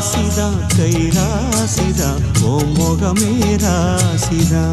రాసిదా కై రాసిదా ఓ మొగమే రాసిదా.